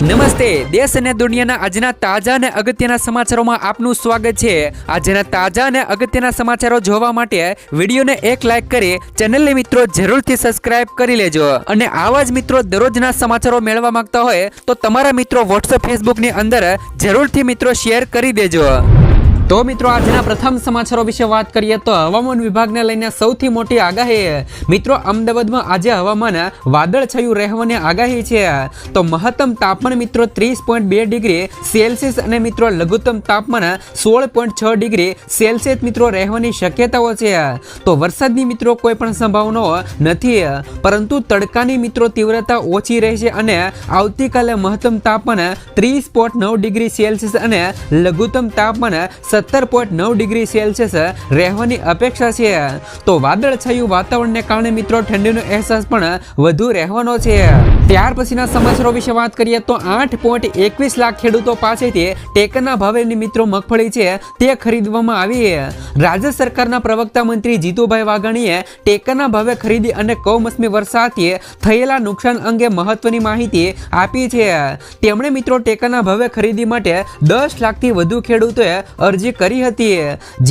નમસ્તે, દેશ અને દુનિયાના આજના તાજા અને અગત્યના સમાચારોમાં આપનું સ્વાગત છે. આજના તાજા અને અગત્યના સમાચારો જોવા માટે વિડીયોને એક લાઈક કરી ચેનલને મિત્રો જરૂરથી સબસ્ક્રાઇબ કરી લેજો. અને આવા જ મિત્રો દરરોજના સમાચારો મેળવવા માંગતા હોય તો તમારા મિત્રો વોટ્સઅપ ફેસબુકની અંદર જરૂરથી મિત્રો શેર કરી દેજો. તો મિત્રો, આજના પ્રથમ સમાચારો વિશે વાત કરીએ તો હવામાન વિભાગને લઈને સૌથી મોટી આગાહી. મિત્રો, અમદાવાદમાં આજે હવામાન વાદળછાયું રહેવાની આગાહી છે. તો મહત્તમ તાપમાન મિત્રો ત્રીસ પોઈન્ટ બે ડિગ્રી સેલ્સિયસ અને મિત્રો લઘુત્તમ તાપમાન સોળ પોઈન્ટ છ ડિગ્રી સેલ્સિયસ મિત્રો રહેવાની શક્યતાઓ છે. તો વરસાદની મિત્રો કોઈ પણ સંભાવનાઓ નથી. પરંતુ તડકાની મિત્રો તીવ્રતા ઓછી રહેશે અને આવતીકાલે મહત્તમ તાપમાન ત્રીસ પોઈન્ટ નવ ડિગ્રી સેલ્સિયસ અને લઘુત્તમ તાપમાન સત્તર પોઈન્ટ નવ ડિગ્રી સેલ્સિયસ રહેવાની અપેક્ષા છે. તો વાદળછાયું વાતાવરણને કારણે મિત્રો ઠંડીનો અહેસાસ પણ વધુ રહેવાનો છે. ત્યાર પછીના સમાચારો વિશે વાત કરીએ તો આઠ પોઈન્ટ એકવીસ લાખ ખેડૂતો પાસેથી ટેકાના ભાવે મિત્રો મગફળી છે તે ખરીદવામાં આવી. રાજ્ય સરકારના પ્રવક્તા મંત્રી જીતુભાઈ વાઘાણીએ ટેકાના ભાવે ખરીદી અને કમોસમી વરસાદથી થયેલા નુકસાન અંગે મહત્વની માહિતી આપી છે. તેમણે મિત્રો ટેકાના ભાવે ખરીદી માટે દસ લાખથી વધુ ખેડૂતોએ અરજી કરી હતી.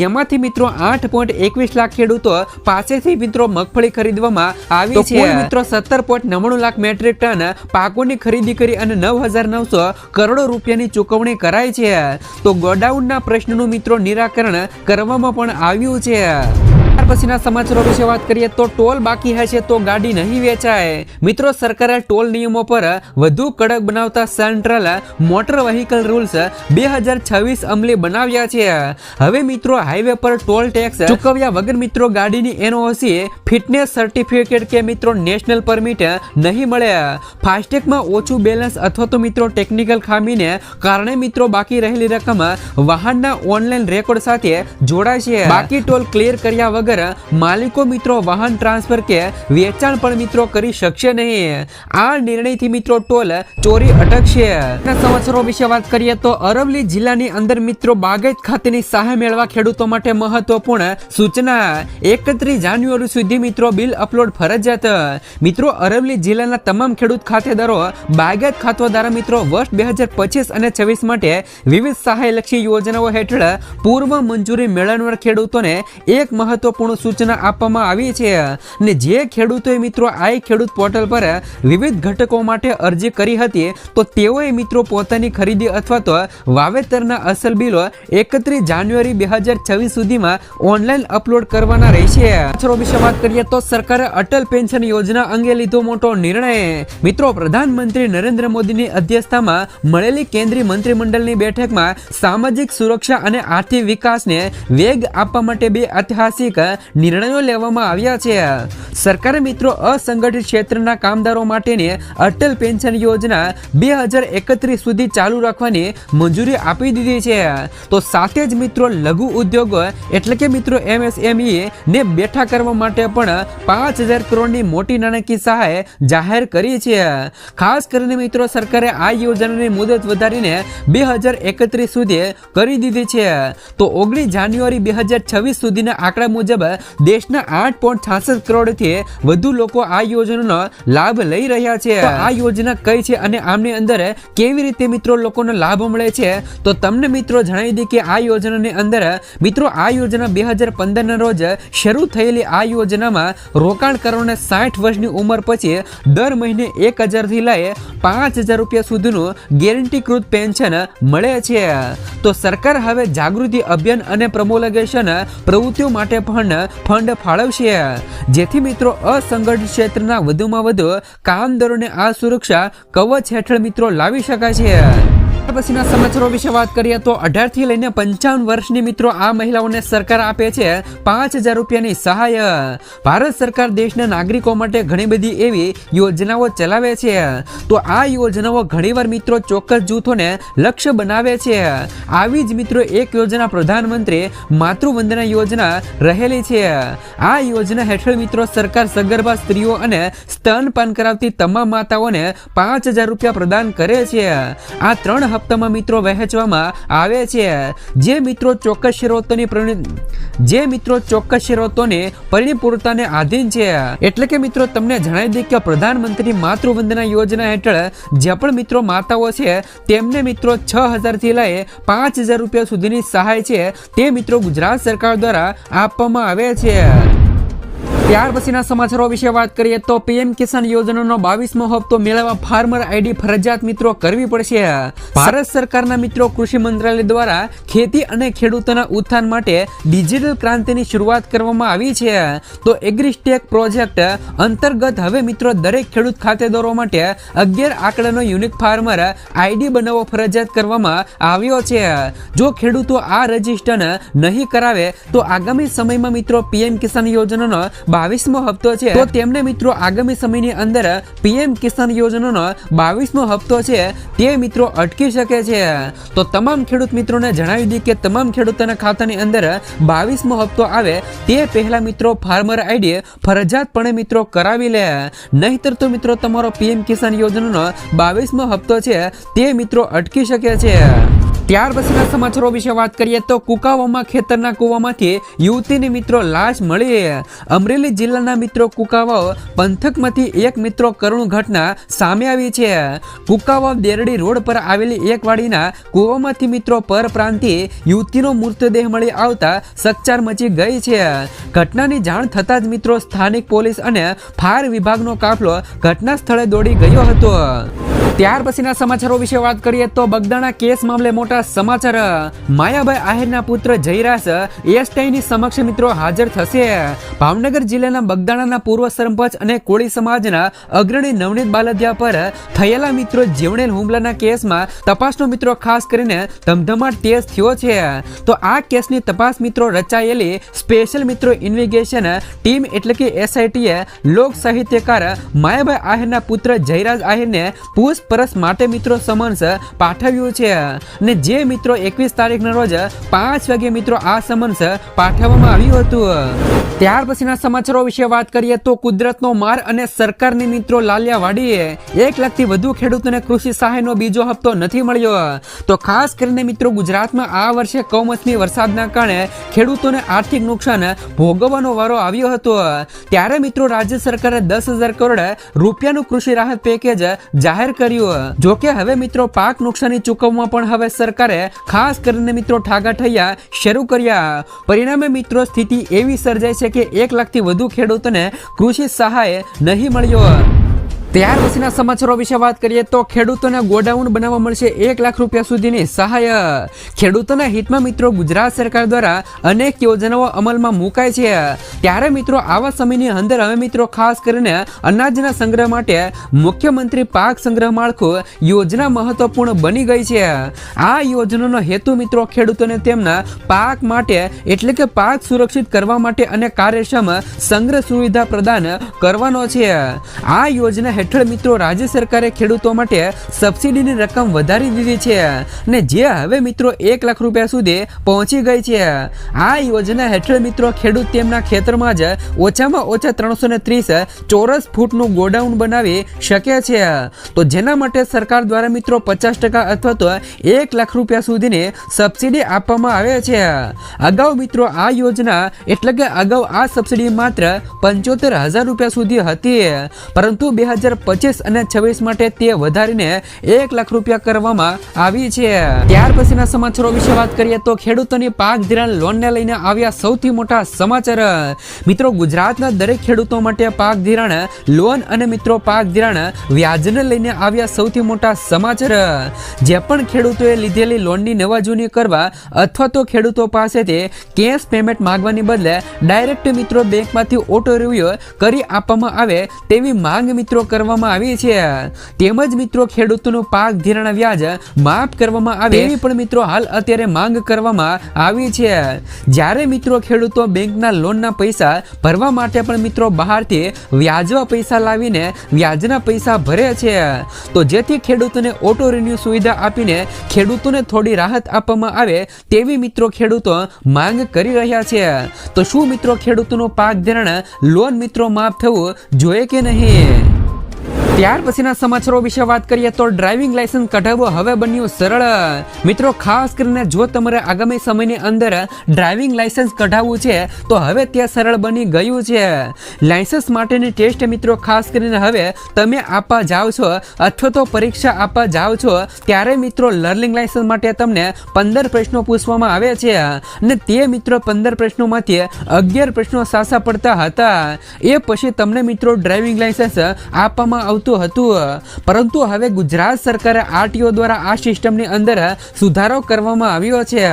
જેમાંથી મિત્રો આઠ પોઈન્ટ એકવીસ લાખ ખેડૂતો પાસેથી મિત્રો મગફળી ખરીદવામાં આવી છે. મિત્રો સત્તર પોઈન્ટ નવ્વાણું લાખ મેટ્રિક ટન પાકોની ખરીદી કરી અને નવ હજાર નવસો કરોડો રૂપિયાની ચૂકવણી કરાઈ છે. તો ગોડાઉનના પ્રશ્નનું મિત્રો નિરાકરણ કરવામાં પણ આવ્યું છે. ત્યાર પછીના સમાચારો વિશે વાત કરીએ તો ટોલ બાકી હશે તો ગાડી નહીં વેચાય. મિત્રો, સરકારે ટોલ નિયમો પર વધુ કડક બનાવતા સેન્ટ્રલ મોટર વ્હીકલ રૂલ્સ બે હજાર છવ્વીસ અમલી બનાવ્યા છે. હવે મિત્રો, હાઈવે પર ટોલ ટેક્સ ચૂકવ્યા વગર મિત્રો, ગાડીની એનઓસી, ફિટનેસ સર્ટિફિકેટ કે મિત્રો, નેશનલ પરમિટ નહીં મળે. ફાસ્ટેગમાં ઓછું બેલેન્સ અથવા તો મિત્રો, ટેકનિકલ ખામીને કારણે મિત્રો, બાકી રહેલી રકમ વાહનના ઓનલાઈન રેકોર્ડ સાથે જોડાય છે. બાકી ટોલ ક્લિયર કર્યા વગર માલિકો મિત્રો વાહન ટ્રાન્સફર કે વેચાણ પણ મિત્રો કરી શકશે નહીં. આ નિર્ણયથી મિત્રો ટોલ ચોરી અટકશે. સમાચારો વિશે વાત કરીએ તો અરવલ્લી જિલ્લાની અંદર મિત્રો બાગાયત ખાતેની સહાય મેળવા ખેડૂતો માટે મહત્વપૂર્ણ સૂચના. એકત્રીસ જાન્યુઆરી સુધી મિત્રો બિલ અપલોડ ફરજિયાત. મિત્રો અરવલ્લી જિલ્લાના તમામ ખેડૂત ખાતેદારો બાગાયત ખાતો દ્વારા મિત્રો વર્ષ બે હજાર પચીસ અને છવ્વીસ માટે વિવિધ સહાયલક્ષી યોજનાઓ હેઠળ પૂર્વ મંજૂરી મેળવનાર ખેડૂતોને એક મહત્વપૂર્ણ સૂચના આપવામાં આવી છે ને જે ખેડૂતોએ મિત્રો આ ખેડૂત પોર્ટલ પર વિવિધ ઘટકો માટે અરજી કરી હતી, તો તેઓએ મિત્રો પોતાની ખરીદી અથવા તો વાવેતરના અસલ બિલો એકત્રીસ જાન્યુઆરી બે હજાર છવ્વીસ સુધીમાં ઓનલાઈન અપલોડ કરવાના રહેશે. પાછળ વિશે વાત કરીએ તો સરકારે અટલ પેન્શન યોજના અંગે લીધો મોટો નિર્ણય. મિત્રો, પ્રધાનમંત્રી નરેન્દ્ર મોદીની અધ્યક્ષતામાં મળેલી કેન્દ્રીય મંત્રીમંડળની બેઠકમાં સામાજિક સુરક્ષા અને આર્થિક વિકાસને વેગ આપવા માટે બે ઐતિહાસિક નિર્ણયો લેવામાં આવ્યા છે. સરકારે મિત્રો અસંગઠિત ક્ષેત્રના કામદારો માટેની અટલ પેન્શન યોજના બે હજાર એકત્રીસ સુધી ચાલુ રાખવાની મંજૂરી આપી દીધી છે. તો સાથે જ મિત્રો લઘુ ઉદ્યોગો એટલે કે મિત્રો એમએસએમઈ ને બેઠા કરવા માટે પણ પાંચ હજાર કરોડની મોટી નાણાકીય સહાય જાહેર કરી છે. ખાસ કરીને મિત્રો સરકારે આ યોજનાની મુદત વધારીને બે હજાર એકત્રીસ સુધી કરી દીધી છે. તો ઓગણીસ જાન્યુઆરી બે હજાર છવ્વીસ સુધીના આંકડા મુજબ દેશના આઠ પોઈન્ટ છાસઠ કરોડથી વધુ લોકો આ યોજનાનો લાભ લઈ રહ્યા છે. આ યોજના કઈ છે અને આમની અંદર કેવી રીતે મિત્રો લોકોનો લાભ મળે છે? તો તમને મિત્રો જણાવી દઈએ કે આ યોજનાની અંદર મિત્રો આ યોજના બે હજાર પંદરના રોજ શરૂ થયેલી આ યોજનામાં રોકાણ કરવાને સાઠ વર્ષની ઉંમર પછી દર મહિને એક હજારથી લઈ પાંચ હજાર રૂપિયા સુધીનું ગેરંટીકૃત પેન્શન મળે છે. તો સરકાર હવે જાગૃતિ અભિયાન અને પ્રમોલગેશન પ્રવૃત્તિઓ માટે પણ ફંડ ફાળવશે. જેથી મિત્રો અસંગઠિત ક્ષેત્રના વધુમાં વધુ કામદારોને આ સુરક્ષા કવચ હેઠળ મિત્રો લાવી શકાય છે. પછીના સમાચારો વિશે વાત કરીએ તો અઢારથી લઈને પંચાવન વર્ષની મિત્રો આ મહિલાઓને સરકાર આપે છે પાંચ હજાર રૂપિયાની સહાય. ભારત સરકાર દેશના નાગરિકો માટે ઘણી બધી એવી યોજનાઓ ચલાવે છે. તો આ યોજનાઓ ઘણીવાર મિત્રો ચોક્કસ જૂથોને લક્ષ્ય બનાવે છે. આવી જ મિત્રો એક યોજના પ્રધાનમંત્રી માતૃવંદના યોજના રહેલી છે. આ યોજના હેઠળ મિત્રો સરકાર સગર્ભા સ્ત્રીઓ અને સ્તનપાન કરાવતી તમામ માતાઓને પાંચ હજાર રૂપિયા પ્રદાન કરે છે. આ ત્રણ હપ્તામાં મિત્રો વહેંચવામાં આવે છે. જે મિત્રો ચોક્કસ શરતોની જે મિત્રો ચોક્કસ શરતોને પરિપૂર્ણતાને આધીન છે. એટલે કે મિત્રો તમને જણાવી દઈએ કે પ્રધાનમંત્રી માતૃવંદના યોજના હેઠળ જે પણ મિત્રો માતાઓ છે, તેમને મિત્રો છ હજારથી લઈ પાંચ હજાર રૂપિયા સુધીની સહાય છે તે મિત્રો ગુજરાત સરકાર દ્વારા આપવામાં આવે છે. ત્યાર પછીના સમાચારો વિશે વાત કરીએ તો પીએમ કિસાન યોજનાનો બાવીસમો હપ્તો મેળવવા ફાર્મર આઈડી ફરજિયાત મિત્રો કરવી પડશે. ભારત સરકારના મિત્રો કૃષિ મંત્રાલય દ્વારા ખેતી અને ખેડૂતોના ઉત્થાન માટે ડિજિટલ ક્રાંતિની શરૂઆત કરવામાં આવી છે. તો એગ્રીસ્ટેક પ્રોજેક્ટ અંતર્ગત હવે મિત્રો દરેક ખેડૂત ખાતેદારો માટે અગિયાર આંકડાનો યુનિક ફાર્મર આઈડી બનાવવો ફરજિયાત કરવામાં આવ્યો છે. જો ખેડૂતો આ રજિસ્ટર નહીં કરાવે તો આગામી સમયમાં મિત્રો પીએમ કિસાન યોજનાનો બાવીસમો હપ્તો છે. તો તેમને મિત્રો આગામી સમયની અંદર પીએમ કિસાન યોજનાનો બાવીસમો હપ્તો છે તે મિત્રો અટકી શકે છે. તો તમામ ખેડૂત મિત્રોને જણાવી દઈએ કે તમામ ખેડૂતોના ખાતાની અંદર બાવીસમો હપ્તો આવે તે પહેલા મિત્રો ફાર્મર આઈડી ફરજિયાતપણે મિત્રો કરાવી લે. નહીતર તો મિત્રો તમારો પીએમ કિસાન યોજનાનો બાવીસમો હપ્તો છે તે મિત્રો અટકી શકે છે. ત્યાર પછીના સમાચારો વિશે વાત કરીએ તો કુકાવામાં ખેતરના કૂવામાંથી યુવતીની મિત્રો લાશ મળી. અમરેલી જિલ્લાના મિત્રો કુકાવાવ પંથકમાંથી એક મિત્રો કરુણ ઘટના સામે આવી છે. કુકાવાવ દેરડી રોડ પર આવેલી એક વાડીના કૂવામાંથી મિત્રો પરપ્રાંતિ યુવતીનો મૃતદેહ મળી આવતા સકચાર મચી ગઈ છે. ઘટનાની જાણ થતાં જ મિત્રો સ્થાનિક પોલીસ અને ફાયર વિભાગનો કાફલો ઘટના સ્થળે દોડી ગયો હતો. ત્યાર પછીના સમાચારો વિશે વાત કરીએ તો બગદાણા કેસ મામલે મોટા સમાચાર. માયાભાઈ આહિરના પુત્ર જયરાજ એસટીઆઈની સમક્ષ મિત્રો હાજર થશે. ભાવનગર જિલ્લાના બગદાણાના પૂર્વ સરપંચ અને કોળી સમાજના અગ્રણી નવનીત બાલદિયા પર થયેલા મિત્રો જીવણેલ હુમલાના કેસમાં તપાસનો મિત્રો ખાસ કરીને ધમધમાટ તેજ થયો છે. તો આ કેસની તપાસ મિત્રો રચાયેલી સ્પેશિયલ મિત્રો ઇન્વેસ્ટિગેશન ટીમ એટલે કે એસઆઈટીએ લોક સાહિત્યકાર માયાભાઈ આહિરના પુત્ર જયરાજ આહિરને પૂછપરછ માટે મિત્રો સમન્સ પાઠવ્યું છે. અને જે મિત્રો એકવીસ તારીખના રોજ પાંચ વાગે મિત્રો આ સમન્સ પાઠવવામાં આવ્યું હતું. ત્યાર પછીના સમાચારો વિશે વાત કરીએ તો કુદરતનો માર અને સરકારની મિત્રો લાલિયા વાડીએ એક લાખથી વધુ ખેડૂતોને કૃષિ સહાયનો બીજો હપ્તો નથી મળ્યો. તો ખાસ કરીને મિત્રો ગુજરાતમાં આ વર્ષે કમોસમી વરસાદના કારણે ખેડૂતોને આર્થિક નુકસાન ભોગવવાનો વારો આવ્યો હતો. ત્યારે મિત્રો રાજ્ય સરકારે દસ હજાર કરોડ રૂપિયાનું કૃષિ રાહત પેકેજ જાહેર કર્યું જો કે હવે મિત્રો પાક નુકસાની ચૂકવવામાં પણ હવે સરકારે ખાસ કરીને મિત્રો ઠાગા ઠૈયા શરૂ કર્યા. પરિણામે મિત્રો સ્થિતિ એવી સર્જાય છે કે એક લાખથી વધુ ખેડૂતોને કૃષિ સહાય નહીં મળ્યો. ત્યાર પછીના સમાચારો વિશે વાત કરીએ તો ખેડૂતોને ગોડાઉન બનાવવા મળશે એક લાખ રૂપિયા સુધીની સહાય. ખેડૂતોના હિતમાં મિત્રો ગુજરાત સરકાર દ્વારા અનેક યોજનાઓ અમલમાં મુકાય છે. ત્યારે મિત્રો આવા સમયની અંદર હવે મિત્રો ખાસ કરીને અનાજના સંગ્રહ માટે મુખ્યમંત્રી પાક સંગ્રહ માળખું યોજના મહત્વપૂર્ણ બની ગઈ છે. આ યોજનાનો હેતુ મિત્રો ખેડૂતોને તેમના પાક માટે એટલે કે પાક સુરક્ષિત કરવા માટે અને કાર્યક્ષમ સંગ્રહ સુવિધા પ્રદાન કરવાનો છે. આ યોજના હેઠળ મિત્રો રાજ્ય સરકારે ખેડૂતો માટે સબસિડીની રકમ વધારી દીધી છે અને જે હવે મિત્રો એક લાખ રૂપિયા સુધી પહોંચી ગઈ છે. આ યોજના હેઠળ મિત્રો ખેડૂત તેમના ખેતરમાં જ ઓછામાં ઓછા ત્રણસો ને ત્રીસ ચોરસ ફૂટનું ગોડાઉન બનાવી શકે છે. તો જેના માટે સરકાર દ્વારા મિત્રો પચાસ ટકા અથવા તો એક લાખ રૂપિયા સુધીની સબસિડી આપવામાં આવે છે. અગાઉ મિત્રો આ યોજના એટલે કે અગાઉ આ સબસિડી માત્ર પંચોતેર હજાર રૂપિયા સુધી હતી. પરંતુ બે હજાર પચીસ અને છવ્વીસ માટે તે વધારીને એક લાખ રૂપિયા કરવામાં આવી છે. ત્યાર પછીના સમાચારો વિશે વાત કરીએ તો ખેડૂતોની પાક ધિરાણ લોનને લઈને આવ્યા સૌથી મોટા સમાચાર. મિત્રો, ગુજરાતના દરેક ખેડૂતો માટે પાક ધિરાણ લોન અને મિત્રો, પાક ધિરાણ વ્યાજને લઈને આવ્યા સૌથી મોટા સમાચાર. જે પણ ખેડૂતોએ લીધેલી લોનની નવા જૂની કરવા અથવા તો ખેડૂતો પાસેથી કેશ પેમેન્ટ માંગવાની બદલે ડાયરેક્ટ મિત્રો બેંકમાંથી ઓટો રિવ્યુ કરી આપવામાં આવે તેવી માંગ મિત્રો કરવામાં આવી છે. તેમજ મિત્રો, ખેડૂતોનું પાક ધિરાણ વ્યાજ માફ કરવામાં આવે એવી પણ મિત્રો હાલ અત્યારે માંગ કરવામાં આવી છે. જ્યારે મિત્રો, ખેડૂતો બેંકના લોનના પૈસા ભરવા માટે પણ મિત્રો બહારથી વ્યાજવા પૈસા લાવીને વ્યાજના પૈસા ભરે છે. તો જેથી ખેડૂતોને ઓટો રિન્યુ સુવિધા આપીને ખેડૂતોને થોડી રાહત આપવામાં આવે તેવી મિત્રો ખેડૂતો માંગ કરી રહ્યા છે. તો શું મિત્રો, ખેડૂતોનું પાક ધિરાણ લોન મિત્રો માફ થવું જોઈએ કે નહીં? ત્યાર પછીના સમાચારો વિશે વાત કરીએ તો ડ્રાઇવિંગ લાયસન્સ કઢાવવું હવે બન્યું સરળ. મિત્રો, ખાસ કરીને જો તમારે આગામી સમયની અંદર ડ્રાઇવિંગ લાયસન્સ કઢાવવું છે, તો હવે ત્યાં સરળ બની ગયું છે. લાયસન્સ માટેની ટેસ્ટ મિત્રો, ખાસ કરીને હવે તમે આપવા જાઓ છો અથવા તો પરીક્ષા આપવા જાઓ છો, ત્યારે મિત્રો લર્નિંગ લાયસન્સ માટે તમને પંદર પ્રશ્નો પૂછવામાં આવે છે અને તે મિત્રો પંદર પ્રશ્નોમાંથી અગિયાર પ્રશ્નો સાસા પડતા હતા. એ પછી તમને મિત્રો ડ્રાઇવિંગ લાયસન્સ આપવામાં આવતું હતું. પરંતુ હવે ગુજરાત સરકારે આરટીઓ દ્વારા આ સિસ્ટમની અંદર સુધારો કરવામાં આવ્યો છે.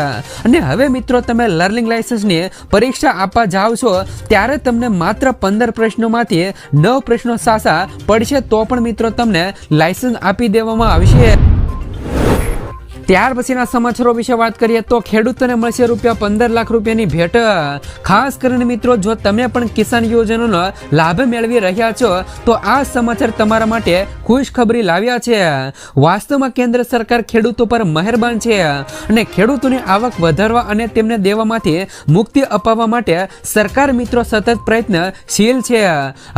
અને હવે મિત્રો તમે લર્નિંગ લાયસન્સની પરીક્ષા આપવા જાઓ છો, ત્યારે તમને માત્ર પંદર પ્રશ્નોમાંથી નવ પ્રશ્નો સાસા પડશે તો પણ મિત્રો તમને લાયસન્સ આપી દેવામાં આવશે. ત્યાર પછીના સમાચારો વિશે વાત કરીએ તો ખેડૂતોને મળશે રૂપિયા પંદર લાખ રૂપિયાની ભેટ. ખાસ કરીને મિત્રો, જો તમે પણ કિસાન યોજનાનો લાભ મેળવી રહ્યા છો, તો આ સમાચાર તમારા માટે ખુશખબરી લાવ્યા છે. વાસ્તવમાં કેન્દ્ર સરકાર ખેડૂતો પર મહેરબાન છે અને ખેડૂતોની આવક વધારવા અને તેમને દેવામાંથી મુક્તિ અપાવવા માટે સરકાર મિત્રો સતત પ્રયત્નશીલ છે.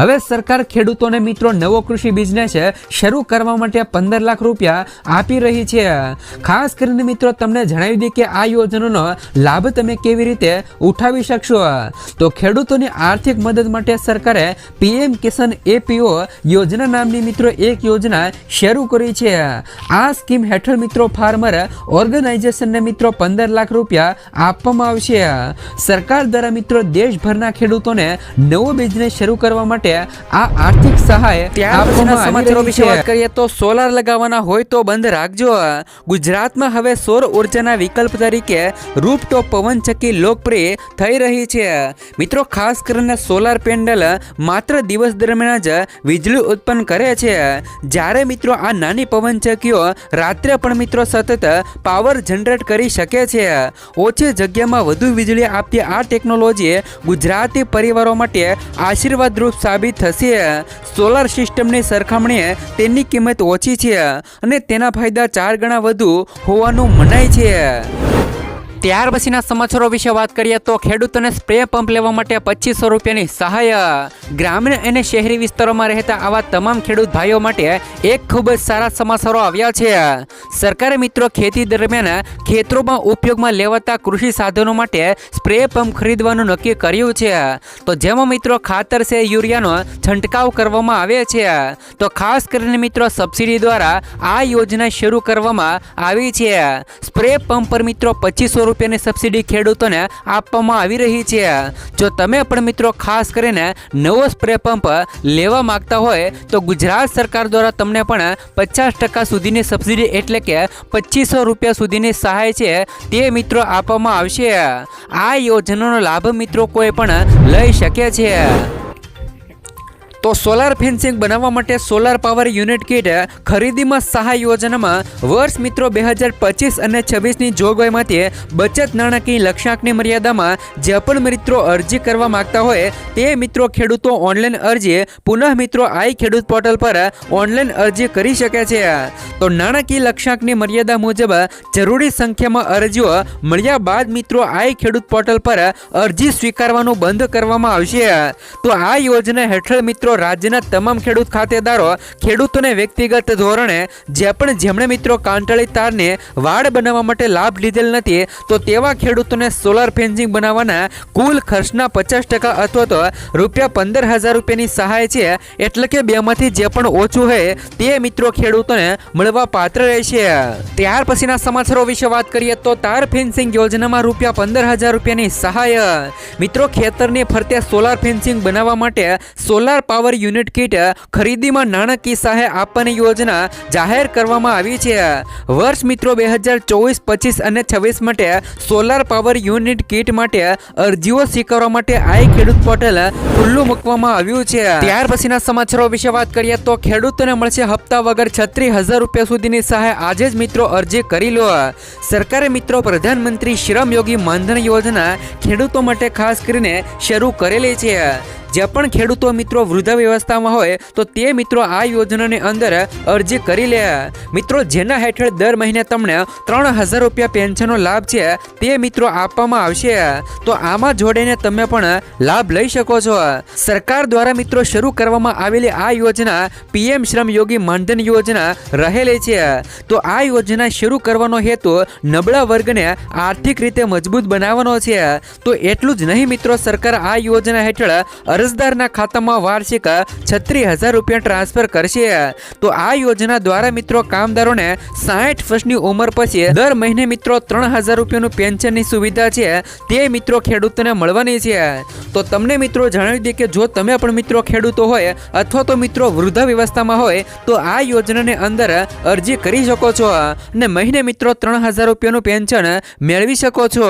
હવે સરકાર ખેડૂતોને મિત્રો, નવો કૃષિ બિઝનેસ શરૂ કરવા માટે પંદર લાખ રૂપિયા આપી રહી છે. ખાસ કરીને મિત્રો તમને જણાવી દઈએ કે આ યોજનાનો લાભ તમે કેવી રીતે ઉઠાવી શકશો. તો ખેડૂતોની આર્થિક મદદ માટે સરકારે પીએમ કિસાન એપીઓ યોજના નામની મિત્રો એક યોજના શરૂ કરી છે. આ સ્કીમ હેઠળ મિત્રો ફાર્મર ઓર્ગેનાઇઝેશનને મિત્રો પંદર લાખ રૂપિયા આપવામાં આવશે. સરકાર દ્વારા મિત્રો દેશભરના ખેડૂતોને નવો બિઝનેસ શરૂ કરવા માટે આ આર્થિક સહાય આવી રહી છે. કરીએ તો સોલાર લગાવવાના હોય તો બંધ રાખજો. ગુજરાતમાં હવે સૌર ઉર્જાના વિકલ્પ તરીકે રૂપટોપ પવનચક્કી લોકપ્રિય થઈ રહી છે. મિત્રો, ખાસ કરીને સોલાર પેન્ડલ માત્ર દિવસ દરમિયાન જ વીજળી ઉત્પન્ન કરે છે. જ્યારે મિત્રો, આ નાની પવનચક્કીઓ રાત્રે પણ મિત્રો સતત પાવર જનરેટ કરી શકે છે. ઓછી જગ્યામાં વધુ વીજળી આપતી આ ટેકનોલોજી ગુજરાતી પરિવારો માટે આશીર્વાદરૂપ સાબિત થશે. સોલાર સિસ્ટમની સરખામણીએ તેની કિંમત ઓછી છે અને તેના ફાયદા ચાર ગણા વધુ હોવાનું મનાય છે. ત્યાર પછીના સમાચારો વિશે વાત કરીએ તો ખેડૂતોને સ્પ્રે પંપ લેવા માટે પચીસો રૂપિયાની સહાય. ગ્રામીણ અને શહેરી વિસ્તારોમાં રહેતા આવા તમામ ખેડૂત ભાઈઓ માટે એક ખૂબ જ સારા સમાચારો આવ્યા છે. સરકારે મિત્રો ખેતી દરમિયાન ખેતરોમાં ઉપયોગમાં લેવાતા કૃષિ સાધનો માટે સ્પ્રે પંપ ખરીદવાનું નક્કી કર્યું છે. તો જેમાં મિત્રો ખાતર છે, યુરિયાનો છંટકાવ કરવામાં આવે છે. તો ખાસ કરીને મિત્રો સબસિડી દ્વારા આ યોજના શરૂ કરવામાં આવી છે. સ્પ્રે પંપ પર મિત્રો પચીસો રૂપિયાની સબસિડી ખેડૂતોને આપવામાં આવી રહી છે. જો તમે પણ મિત્રો ખાસ કરીને નવો સ્પ્રે પંપ લેવા માંગતા હોય, તો ગુજરાત સરકાર દ્વારા તમને પણ પચાસ ટકા સુધીની સબસિડી એટલે કે પચીસો રૂપિયા સુધીની સહાય છે તે મિત્રો આપવામાં આવશે. આ યોજનાનો લાભ મિત્રો કોઈ પણ લઈ શકે છે. તો સોલાર ફેન્સિંગ બનાવવા માટે સોલાર પાવર યુનિટ કીટ ખરીદીમાં સહાય યોજનામાં વર્ષ મિત્રો બે હજાર પચીસ અને છવ્વીસની જોગવાઈમાંથી બચત નાણાકીય લક્ષ્યાંકની મર્યાદામાં જે પણ મિત્રો અરજી કરવા માંગતા હોય તે મિત્રો ખેડૂતો ઓનલાઈન અરજી પુનઃ મિત્રો આઈ ખેડૂત પોર્ટલ પર ઓનલાઈન અરજી કરી શકે છે. તો નાણાકીય લક્ષ્યાંકની મર્યાદા મુજબ જરૂરી સંખ્યામાં અરજીઓ મળ્યા બાદ મિત્રો આઈ ખેડૂત પોર્ટલ પર અરજી સ્વીકારવાનું બંધ કરવામાં આવશે. તો આ યોજના હેઠળ મિત્રો રાજ્યના તમામ ખેડૂત ખાતેદારો ખેડૂતોને વ્યક્તિગત ધોરણે જે પણ જેમણે મિત્રો કાંટાળી તારને વાડ બનાવવા માટે લાભ લીધેલ નથી, તો તેવા ખેડૂતોને સોલાર ફેન્સિંગ બનાવવાના કુલ ખર્ચના પચાસ ટકા અથવા તો રૂપિયા પંદર હજાર રૂપિયાની સહાય છે, એટલે કે બેમાંથી જે પણ ઓછું હોય તે મિત્રો ખેડૂતોને મળવા પાત્ર રહેશે ત્યાર પછીના સમાચારો વિશે વાત કરીએ તો તાર ફેન્સિંગ યોજનામાં રૂપિયા પંદર હજાર રૂપિયાની સહાય. મિત્રો, ખેતરની ફરતે સોલાર ફેન્સિંગ બનાવવા માટે સોલાર પાવર યુનિટ કીટ ખરીદીમાં નાણાકીય સહાય આપવાની યોજના જાહેર કરવામાં આવી છે. વર્ષ મિત્રો બે હજાર અને છવ્વીસ માટે સોલાર પાવર યુનિટ કીટ માટે અરજીઓ સ્વીકારવા માટે આ ખેડૂત પોર્ટલ ખુલ્લું મૂકવામાં આવ્યું છે. ત્યાર પછીના સમાચારો વિશે વાત કરીએ તો ખેડૂતોને મળશે હપ્તા વગર છત્રીસ હજાર રૂપિયા સુધીની સહાય. આજે જ મિત્રો અરજી કરી લો. સરકારે મિત્રો પ્રધાનમંત્રી શ્રમ યોગી માનધન યોજના ખેડૂતો માટે ખાસ કરીને શરૂ કરેલી છે. જે પણ ખેડૂતો મિત્રો વૃદ્ધાવ્યવસ્થામાં હોય, તો તે મિત્રો આ યોજનાની અંદર અરજી કરી લે. મિત્રો, જેના હેઠળ દર મહિને તમને ત્રણ હજાર રૂપિયા પેન્શનનો લાભ છે, તે મિત્રો આપવામાં આવશે. તો આમાં જોડીને તમે પણ લાભ લઈ શકો છો. સરકાર દ્વારા મિત્રો શરૂ કરવામાં આવેલી આ યોજના પીએમ શ્રમ યોગી માનધન યોજના રહેલી છે. તો આ યોજના શરૂ કરવાનો હેતુ નબળા વર્ગને આર્થિક રીતે મજબૂત બનાવવાનો છે. તો એટલું જ નહીં મિત્રો, સરકાર આ યોજના હેઠળ અરજદારના ખાતામાં વાર્ષિક છત્રીસ હજાર રૂપિયા ટ્રાન્સફર કરશે. તો આ યોજના દ્વારા મિત્રો કામદારોને સાઠ વર્ષની ઉંમર પછી દર મહિને મિત્રો ત્રણ હજાર રૂપિયાનું પેન્શનની સુવિધા છે, તે મિત્રો ખેડૂતોને મળવાની છે. તો તમને મિત્રો જણાવી દઈએ કે જો તમે પણ મિત્રો ખેડૂતો હોય અથવા તો મિત્રો વૃદ્ધાવ્યવસ્થામાં હોય, તો આ યોજનાની અંદર અરજી કરી શકો છો અને મહિને મિત્રો ત્રણ હજાર રૂપિયાનું પેન્શન મેળવી શકો છો.